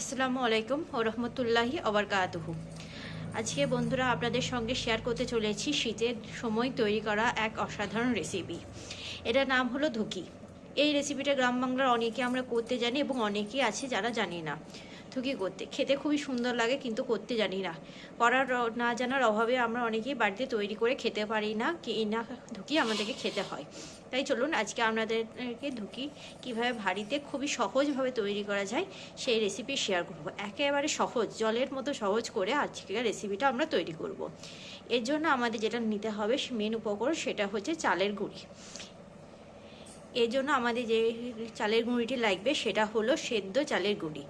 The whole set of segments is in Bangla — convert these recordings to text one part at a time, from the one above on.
আসসালামু আলাইকুম ও রহমতুল্লাহি অবরকাতহু। আজকে বন্ধুরা আপনাদের সঙ্গে শেয়ার করতে চলেছি শীতের সময় তৈরি করা এক অসাধারণ রেসিপি এটার নাম হলো ধুকি। এই রেসিপিটা গ্রাম বাংলার অনেকে আমরা করতে জানি এবং অনেকেই আছে যারা জানি না। ধুকি করতে। খেতে খুবই সুন্দর লাগে কিন্তু করতে জানি না। করার না জানার অভাবে আমরা অনেকেই বাড়িতে তৈরি করে খেতে পারি না, কি না ধুকি আমাদেরকে খেতে হয়। তাই চলুন আজকে আপনাদেরকে ধুকি কীভাবে বাড়িতে খুবই সহজভাবে তৈরি করা যায় সেই রেসিপি শেয়ার করব। একেবারে সহজ, জলের মতো সহজ করে আজকের রেসিপিটা আমরা তৈরি করব। এর জন্য আমাদের যেটা নিতে হবে মেন উপকরণ সেটা হচ্ছে চালের গুঁড়ি। এর জন্য আমাদের যে চালের গুঁড়িটি লাগবে সেটা হলো সেদ্ধ চালের গুঁড়ি।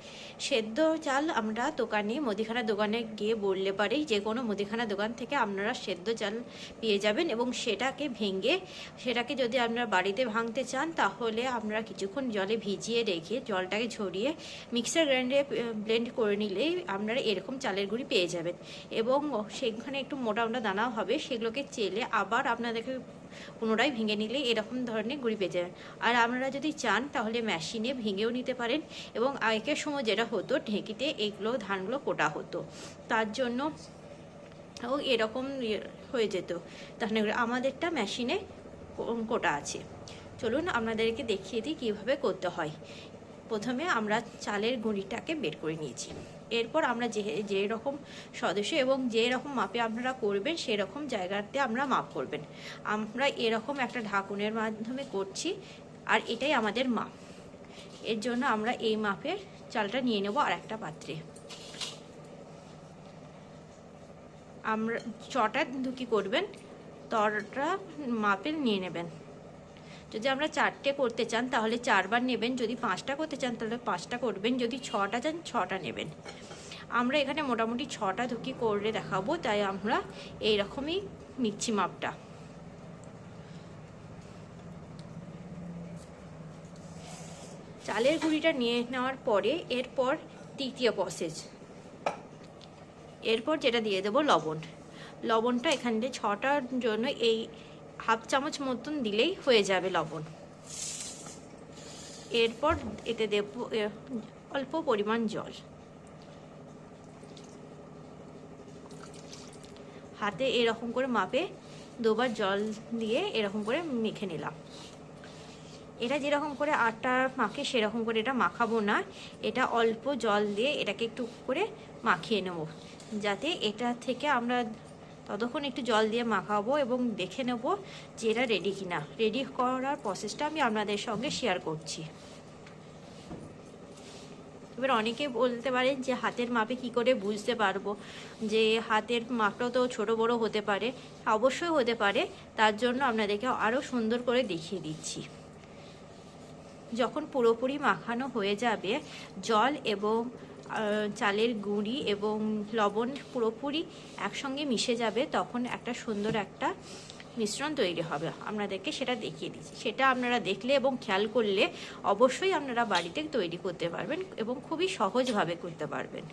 সেদ্ধ চাল আমরা দোকানে, মুদিখানা দোকানে গিয়ে বললে পারি যে কোনো মুদিখানা দোকান থেকে আপনারা সেদ্ধ চাল পেয়ে যাবেন এবং সেটাকে ভেঙে, সেটাকে যদি আপনারা বাড়িতে ভাঙতে চান তাহলে আমরা কিছুক্ষণ জলে ভিজিয়ে রেখে জলটাকে ঝরিয়ে মিক্সার গ্রাইন্ডে ব্লেন্ড করে নিলেই আপনারা এরকম চালের গুঁড়ি পেয়ে যাবেন। এবং সেখানে একটু মোটা মোটা দানাও হবে, সেগুলোকে চেলে আবার আপনাদেরকে পুনরায় ভেঙে নিলে এরকম ধরনের গুঁড়ি পেয়ে যাবেন আর আপনারা যদি চান, তাহলে মেশিনে ভেঙেও নিতে পারেন এবং আগেকার সময় যেটা হতো, ঢেঁকিতে এইগুলো ধানগুলো কোটা হতো। তার জন্য ও এরকম হয়ে যেত। তাহলে আমাদেরটা মেশিনে কোটা আছে। চলুন আপনাদেরকে দেখিয়ে দিই কীভাবে করতে হয়। প্রথমে আমরা চালের গুঁড়িটাকে বের করে নিয়েছি। এরপর আমরা যে যে রকম সদস্য এবং যে রকম মাপে আপনারা করবেন সেরকম জায়গাতে আমরা মাপ করবেন। আমরা এরকম একটা ঢাকুনের মাধ্যমে করছি, আর এটাই আমাদের মাপ। এর জন্য আমরা এই মাপের চালটা নিয়ে নেব আর একটা পাত্রে। আমরা ছটা দুকি করবেন? তরটা মাপের নিয়ে নেবেন। যদি আমরা চারটে করতে চান, তাহলে চারবার নেবেন। যদি পাঁচটা করতে চান, তাহলে পাঁচটা করবেন। যদি ছটা চান, ছটা নেবেন। আমরা এখানে মোটামুটি ছটা ধুকি করে দেখাবো, তাই আমরা এই রকমই নিচ্ছি মাপটা। চালের গুঁড়িটা নিয়ে নেওয়ার পরে এরপর তৃতীয় প্রসেস। এরপর যেটা দিয়ে দেবো লবণ। লবণটা এখানে ছটার জন্য এই হাফ চামচ মতন দিলেই হয়ে যাবে লবণ। এরপর এতে দেব অল্প পরিমাণ জল। হাতে এরকম করে মাপে দুবার জল দিয়ে এরকম করে মেখে নিলাম। এটা যেরকম করে আটা মাখে, সেরকম করে এটা মাখাবো না। এটা অল্প জল দিয়ে এটাকে একটু করে মাখিয়ে নেব। যাতে এটা থেকে আমরা ততক্ষণ একটু জল দিয়ে মাখাবো এবং দেখে নেব যে এটা রেডি কিনা। রেডি করার প্রসেসটা আমি আপনাদের সঙ্গে শেয়ার করছি। এবার অনেকে বলতে পারেন যে হাতের মাপে কি করে বুঝতে পারব যে হাতের মাপটাও তো ছোট বড় হতে পারে। অবশ্যই হতে পারে। তার জন্য আপনাদেরকে আরও সুন্দর করে দেখিয়ে দিচ্ছি। যখন পুরোপুরি মাখানো হয়ে যাবে, জল এবং চালের গুঁড়ি এবং লবণ পুরোপুরি একসঙ্গে মিশে যাবে, তখন একটা সুন্দর একটা মিশ্রণ তৈরি হবে। আপনাদেরকে সেটা দেখিয়ে দিচ্ছি। সেটা আপনারা দেখলে এবং খেয়াল করলে অবশ্যই আপনারা বাড়িতে তৈরি করতে পারবেন এবং খুবই সহজভাবে করতে পারবেন।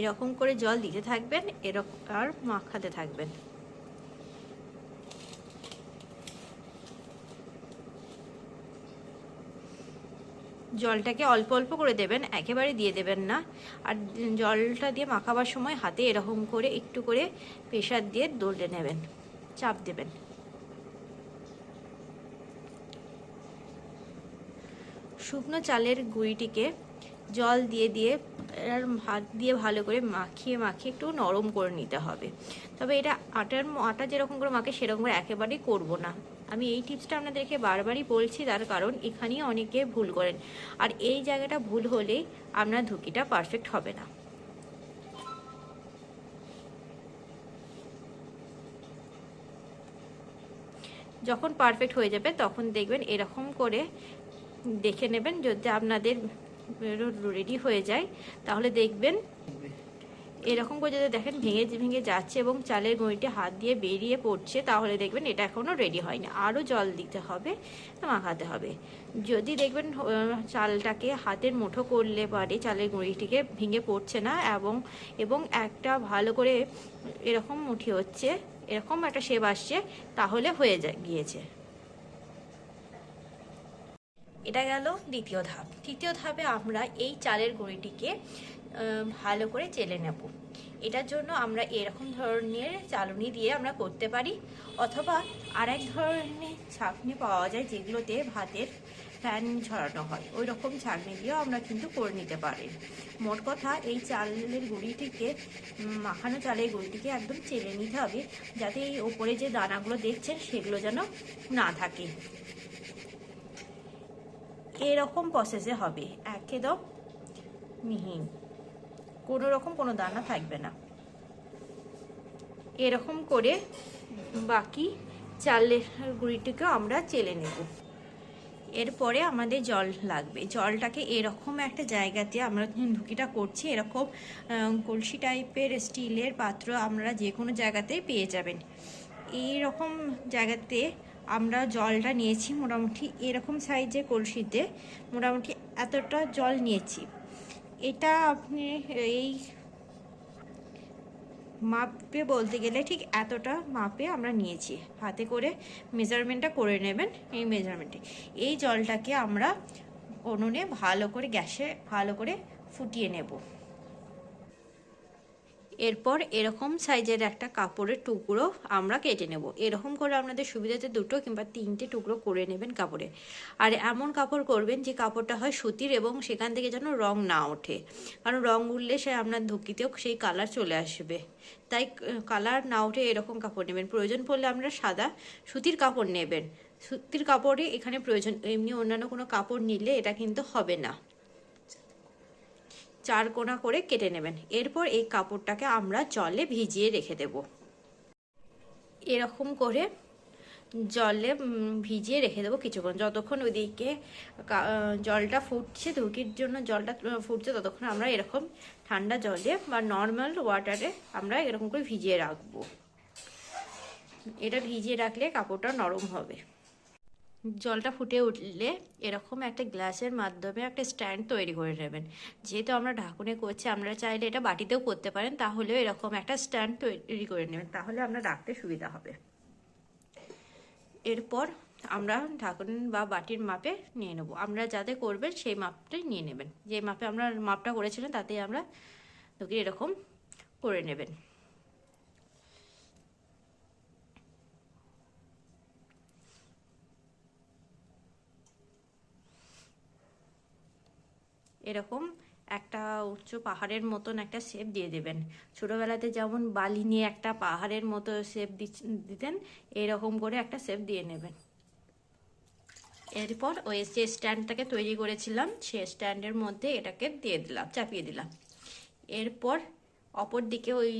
এরকম করে জল দিতে থাকবেন এরকম আর মাখাতে থাকবেন। জলটাকে অল্প অল্প করে দেবেন, একেবারে দিয়ে দেবেন না। আর জলটা দিয়ে মাখাবার সময় হাতে এরকম করে একটু করে প্রেশার দিয়ে দৌড়ে নেবেন, চাপ দেবেন। শুকনো চালের গুঁড়িটিকে জল দিয়ে দিয়ে হাত দিয়ে ভালো করে মাখিয়ে মাখিয়ে একটু নরম করে নিতে হবে। তবে এটা আটার, আটা যেরকম করে মাখে সেরকম করে একেবারেই করব না। আমি এই টিপসটা আপনাদেরকে বারবারই বলছি, তার কারণ এখানেই অনেকে ভুল করেন। আর এই জায়গাটা ভুল হলেই আপনার ধুকিটা পারফেক্ট হবে না। যখন পারফেক্ট হয়ে যাবে, তখন দেখবেন এরকম করে দেখে নেবেন যদি আপনাদের রেডি হয়ে যায়, তাহলে দেখবেন এরকম করে যদি দেখেন ভেঙে ভেঙে যাচ্ছে এবং চালের গুঁড়িটি হাত দিয়ে বেরিয়ে পড়ছে, তাহলে দেখবেন এটা এখনও রেডি হয়নি। আরও জল দিতে হবে, মাখাতে হবে। যদি দেখবেন চালটাকে হাতের মুঠো করলে পারে, চালের গুঁড়িটিকে ভেঙে পড়ছে না এবং এবং একটা ভালো করে এরকম মুঠি হচ্ছে, এরকম একটা শেপ আসছে, তাহলে হয়ে যায়, গিয়েছে। এটা গেল দ্বিতীয় ধাপ। তৃতীয় ধাপে আমরা এই চালের গুঁড়িটিকে ভালো করে চেলে নেব। এটার জন্য আমরা এরকম ধরনের চালনি দিয়ে আমরা করতে পারি। অথবা আরেক ধরনের ছাঁকনি পাওয়া যায় যেগুলোতে ভাতের ফ্যান ঝরানো হয়। ওই রকম ছাঁকনি দিয়েও আমরা কিন্তু করে নিতে পারি। মোট কথা এই চালের গুঁড়িটিকে মাখানো চালের গুঁড়িটিকে একদম চেলে নিতে হবে যাতে এই ওপরে যে দানাগুলো দেখছেন সেগুলো যেন না থাকে। এরকম প্রসেসে হবে। একদম মিহিন কোনো রকম কোনো দানা থাকবে না। এরকম করে বাকি চালের গুঁড়িটিকেও আমরা চেলে নেব। এরপরে আমাদের জল লাগবে। জলটাকে এরকম একটা জায়গাতে আমরা ঢুকিটা করছি, এরকম কলসি টাইপের স্টিলের পাত্র আমরা যে কোনো জায়গাতেই পেয়ে যাবেন। এই রকম জায়গাতে আমরা জলটা নিয়েছি মোটামুটি এরকম সাইজের কলসিতে। মোটামুটি এতটা জল নিয়েছি। এটা আপনি এই মাপে বলতে গেলে ঠিক এতটা মাপে আমরা নিয়েছি। হাতে করে মেজারমেন্টটা করে নেবেন এই মেজারমেন্টে এই জলটাকে আমরা উনুনে ভালো করে গ্যাসে ভালো করে ফুটিয়ে নেব। এরপর এরকম সাইজের একটা কাপড়ের টুকরো আমরা কেটে নেব। এরকম করে আপনাদের সুবিধাতে দুটো কিংবা তিনটে টুকরো করে নেবেন কাপড়ে। আর এমন কাপড় করবেন যে কাপড়টা হয় সুতির এবং সেখান থেকে যেন রং না ওঠে। কারণ রং উঠলে সে আপনার ধুকিতেও সেই কালার চলে আসবে। তাই কালার না উঠে এরকম কাপড় নেবেন। প্রয়োজন পড়লে আমরা সাদা সুতির কাপড় নেবেন। সুতির কাপড়ই এখানে প্রয়োজন, এমনি অন্যান্য কোনো কাপড় নিলে এটা কিন্তু হবে না। চার কোনা করে কেটে নেবেন। এরপর এই কাপড়টাকে আমরা জলে ভিজিয়ে রেখে দেব। এরকম করে জলে ভিজিয়ে রেখে দেবো কিছুক্ষণ। যতক্ষণ ওইদিকে জলটা ফুটছে, ধুকির জন্য জলটা ফুটছে, ততক্ষণ আমরা এরকম ঠান্ডা জলে বা নর্মাল ওয়াটারে আমরা এরকম করে ভিজিয়ে রাখব। এটা ভিজিয়ে রাখলে কাপড়টা নরম হবে। জলটা ফুটে উঠলে এরকম একটা গ্লাসের মাধ্যমে একটা স্ট্যান্ড তৈরি করে নেবেন। যেহেতু আমরা ঢাকুনে করছি আমরা চাইলে এটা বাটিতেও করতে পারেন, তাহলেও এরকম একটা স্ট্যান্ড তৈরি করে নেবেন, তাহলে আমরা রাখতে সুবিধা হবে। এরপর আমরা ঢাকুন বা বাটির মাপে নিয়ে নেব। আমরা যাতে করবেন সেই মাপটাই নিয়ে নেবেন। যে মাপে আমরা মাপটা করেছিলাম, তাতেই আমরা এরকম করে নেবেন। এরকম একটা উচ্চ পাহাড়ের মতন একটা শেপ দিয়ে দেবেন। ছোটবেলাতে যেমন বালি নিয়ে একটা পাহাড়ের মতো শেপ দিতেন, এরকম করে একটা শেপ দিয়ে নেবেন। এরপর ওই যে স্ট্যান্ডটাকে তৈরি করেছিলাম, সে স্ট্যান্ডের মধ্যে এটাকে দিয়ে দিলাম, চাপিয়ে দিলাম। এরপর অপর দিকে ওই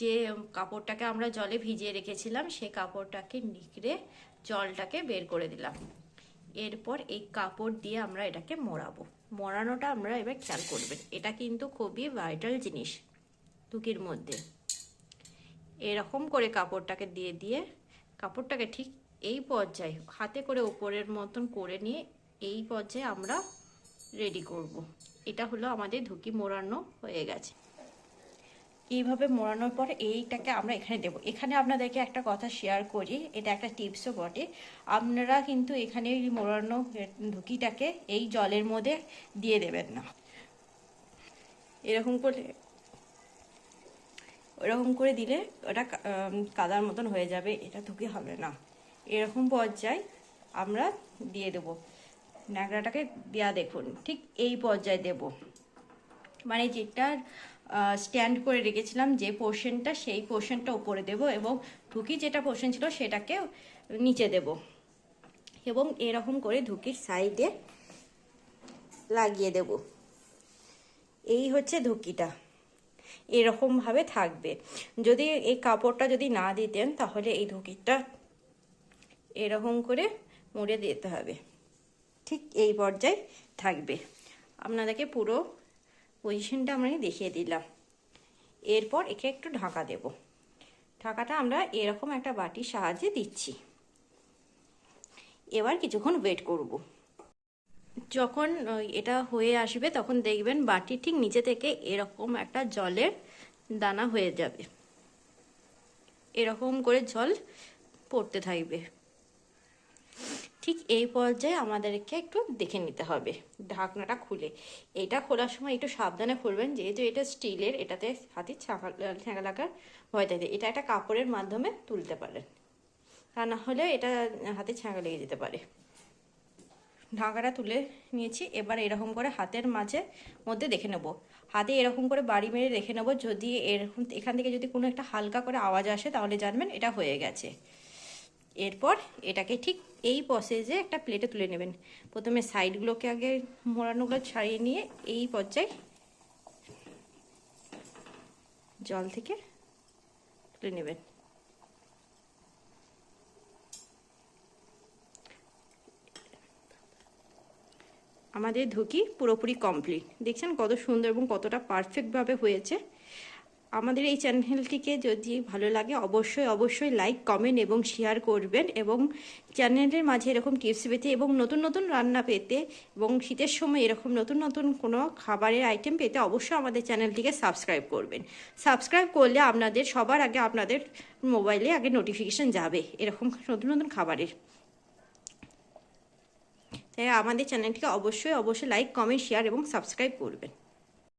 যে কাপড়টাকে আমরা জলে ভিজিয়ে রেখেছিলাম সেই কাপড়টাকে নিকড়ে জলটাকে বের করে দিলাম। এরপর এই কাপড় দিয়ে আমরা এটাকে মোড়াবো। মোড়ানোটা আমরা এবার খেয়াল করবেন। এটা কিন্তু খুবই ভাইটাল জিনিস টুকির মধ্যে। এরকম করে কাপড়টাকে দিয়ে দিয়ে, কাপড়টাকে ঠিক এই পর্যায়ে হাতে করে ওপরের মতন করে নিয়ে এই পর্যায়ে আমরা রেডি করব। এটা হলো আমাদের ধুকি মোড়ানো হয়ে গেছে। এইভাবে মোড়ানোর পর এইটাকে আমরা এখানে দেব। এখানে আপনাদেরকে একটা কথা শেয়ার করি, এটা একটা টিপসও বটে। আপনারা কিন্তু এখানে মোড়ানো ধুকিটাকে এই জলের মধ্যে দিয়ে দেবেন না। এরকম করে ওরকম করে দিলে ওটা কাদার মতন হয়ে যাবে, এটা ধুকি হবে না। এরকম পর্যায়ে আমরা দিয়ে দেব। ন্যাকড়াটাকে দেয়া দেখুন, ঠিক এই পর্যায়ে দেব। মানে যেটা স্ট্যান্ড করে রেখেছিলাম যে পোর্শনটা সেই পোর্শনটা উপরে দেব এবং ঢুকি যেটা পোর্শন ছিল সেটাকে নিচে দেব। এবং এরকম করে ধুকির সাইডে লাগিয়ে দেব। এই হচ্ছে ধুকিটা। এরকমভাবে থাকবে। যদি এই কাপড়টা যদি না দিতেন, তাহলে এই ধুকিটা এরকম করে মুড়ে দিতে হবে। ঠিক এই পর্যায়ে থাকবে। আপনাদেরকে পুরো পজিশনটা আমরা দেখিয়ে দিলাম। এরপর একে একটু ঢাকা দেব। ঢাকাটা আমরা এরকম একটা বাটির সাহায্যে দিচ্ছি। এবার কিছুক্ষণ ওয়েট করব। যখন এটা হয়ে আসবে, তখন দেখবেন বাটি ঠিক নিচে থেকে এরকম একটা জলের দানা হয়ে যাবে। এরকম করে জল পড়তে থাকবে। ঠিক এই পর্যায়ে আমাদেরকে একটু দেখে নিতে হবে ঢাকনাটা খুলে। এটা খোলার সময় একটু সাবধানে খুলবেন, যেহেতু এটা স্টিলের, এটাতে হাতে ছাঁকা ছ্যাঁকা লাগার ভয় থাকে। এটা একটা কাপড়ের মাধ্যমে তুলতে পারেন। তা না হলে এটা হাতে ছ্যাঁকা লেগে যেতে পারে। ঢাকাটা তুলে নিয়েছি। এবার এরকম করে হাতের মাঝে মধ্যে দেখে নেব। হাতে এরকম করে বাড়ি মেরে দেখে নেব যদি এরকম, এখান থেকে যদি কোনো একটা হালকা করে আওয়াজ আসে, তাহলে জানবেন এটা হয়ে গেছে। এরপর এটাকে ঠিক এই প্রসেসে একটা প্লেটে তুলে নেবেন। প্রথমে সাইডগুলোকে আগে মোড়ানোগুলো ছাড়িয়ে নিয়ে এই পর্যায়ে জল থেকে তুলে নেবেন। আমাদের ধুকি পুরোপুরি কমপ্লিট দেখছেন কত সুন্দর এবং কতটা পারফেক্টভাবে হয়েছে। আমাদের এই চ্যানেলটিকে যদি ভালো লাগে, অবশ্যই অবশ্যই লাইক কমেন্ট এবং শেয়ার করবেন এবং চ্যানেলের মাঝে এরকম টিপস পেতে এবং নতুন নতুন রান্না পেতে এবং শীতের সময় এরকম নতুন নতুন কোনো খাবারের আইটেম পেতে অবশ্যই আমাদের চ্যানেলটিকে সাবস্ক্রাইব করবেন। সাবস্ক্রাইব করলে আপনাদের, সবার আগে আপনাদের মোবাইলে আগে নোটিফিকেশান যাবে এরকম নতুন নতুন খাবারের। তাই আমাদের চ্যানেলটিকে অবশ্যই অবশ্যই লাইক কমেন্ট শেয়ার এবং সাবস্ক্রাইব করবেন।